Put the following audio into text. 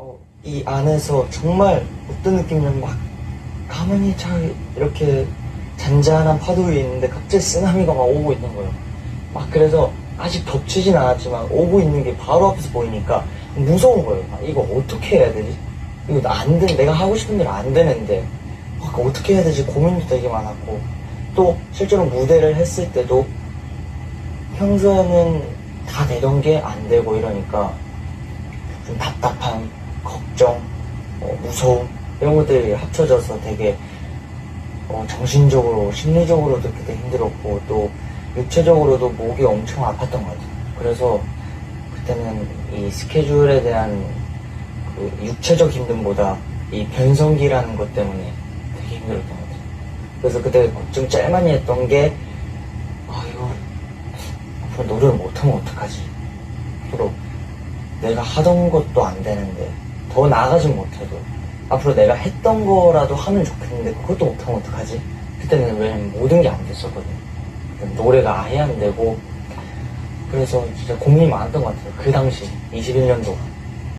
어, 이 안에서 정말 어떤 느낌이냐면 막 가만히 잘 이렇게 잔잔한 파도 위에 있는데 갑자기 쓰나미가 막 오고 있는 거예요. 막 그래서 아직 덮치진 않았지만 오고 있는 게 바로 앞에서 보이니까 무서운 거예요. 아, 이거 어떻게 해야 되지? 이거 안 돼, 내가 하고 싶은 대로 안 되는데 막 어떻게 해야 되지 고민도 되게 많았고 또 실제로 무대를 했을 때도 평소에는 다 되던 게 안 되고 이러니까 좀 답답함, 걱정, 어, 무서움 이런 것들이 합쳐져서 되게 어, 정신적으로, 심리적으로도 그때 힘들었고 또 육체적으로도 목이 엄청 아팠던 것 같아요. 그래서 그때는 이 스케줄에 대한 그 육체적 힘듦보다 이 변성기라는 것 때문에 되게 힘들었던 것 같아요. 그래서 그때 제일 많이 했던 게 아, 이거 앞으로 노래를 못하면 어떡하지? 앞으로 내가 하던 것도 안 되는데 더 나아가진 못해도 앞으로 내가 했던 거라도 하면 좋겠는데 그것도 못하면 어떡하지? 그때는 왜냐면 모든 게 안 됐었거든요. 노래가 아예 안 되고 그래서 진짜 고민이 많았던 것 같아요. 그 당시 21년도가